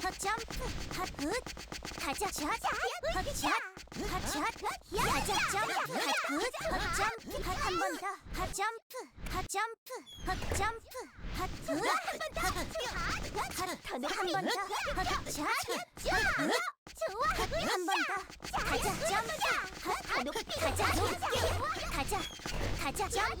더 점프, 헛굿, 가자, 샷, 헛샷, 헛샷, 가자, 점프, 헛굿, 헛점프, 헛한번 더, 헛점프, 헛점프, 헛점프, 헛굿, 헛굿, 헛한번 더, 헛샷, 헛굿, 헛한번 더, 가자, 점프, 헛, 가자, 가자, 가자, 점프,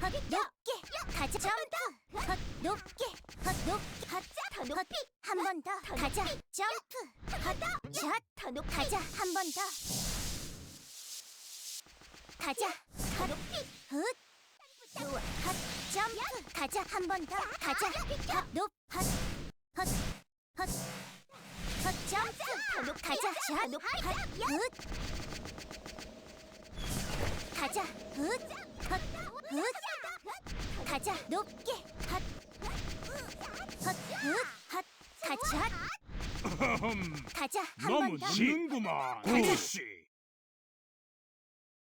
헛 높게. 가자. 점프 헛 높게. 헛 높게. 가자 더 높이. 한 번 더. 가자. 점프. 헛더 높이. 가자. 한 번 더. 가자. 더 높이. 헛 좋아. 헛 점프. 가자. 한 번 더. 가자. 헛높헛헛헛헛 점프. 더 높이. 가자. 더 높이. 헛 가자. 헛 훗! 가자 높게 핫! 헛! 훗! 핫! 같이 핫! 가자 너무 짓는구만! 고씨